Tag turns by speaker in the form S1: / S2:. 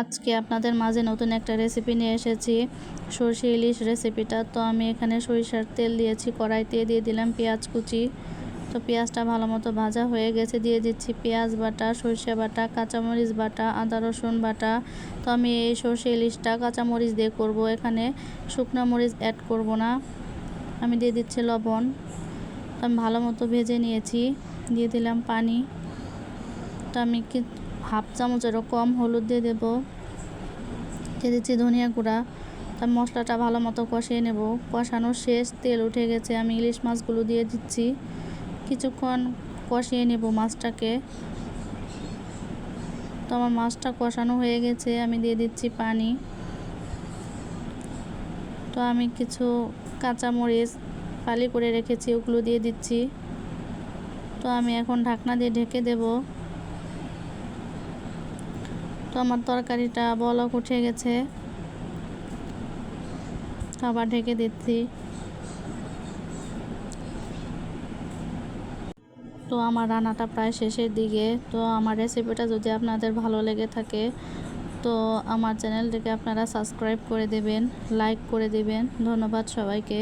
S1: আজকে আপনাদের মাঝে নতুন একটা রেসিপি নিয়ে এসেছি। সর্ষে ইলিশ রেসিপিটা তো আমি এখানে সরিষার তেল দিয়েছি, কড়াইতে দিয়ে দিলাম পেঁয়াজ কুচি। তো পেঁয়াজটা ভালো মতো ভাজা হয়ে গেছে। দিয়ে দিচ্ছি পেঁয়াজ বাটা, সর্ষে বাটা, কাঁচামরিচ বাটা, আদা, রসুন বাটা। তো আমি এই সর্ষে ইলিশটা কাঁচামরিচ দিয়ে করব। এখানে শুকনো মরিচ অ্যাড করব না। আমি দিয়ে দিচ্ছি লবণ। আমি ভালো মতো ভেজে নিয়েছি। দিয়ে দিলাম পানি। তো আমি হাফ চামচেরও কম হলুদ দিয়ে দেব। দিয়ে দিচ্ছি ধনিয়া গুঁড়া। তার মশলাটা ভালো মতো কষিয়ে নেব। কষানো শেষ, তেল উঠে গেছে। আমি ইলিশ মাছগুলো দিয়ে দিচ্ছি। কিছুক্ষণ কষিয়ে নেব মাছটাকে। তো আমার মাছটা কষানো হয়ে গেছে। আমি দিয়ে দিচ্ছি পানি। তো আমি কিছু কাঁচামরিচ ফালি করে রেখেছি, ওগুলো দিয়ে দিচ্ছি। তো আমি এখন ঢাকনা দিয়ে ঢেকে দেব। তো আমার তরকারিটা বলক উঠে গেছে। আবার ঢেকে দিচ্ছি। তো আমার রান্নাটা প্রায় শেষের দিকে। তো আমার রেসিপিটা যদি আপনাদের ভালো লেগে থাকে, তো আমার চ্যানেলটিকে আপনারা সাবস্ক্রাইব করে দেবেন লাইক করে দেবেন। ধন্যবাদ সবাইকে।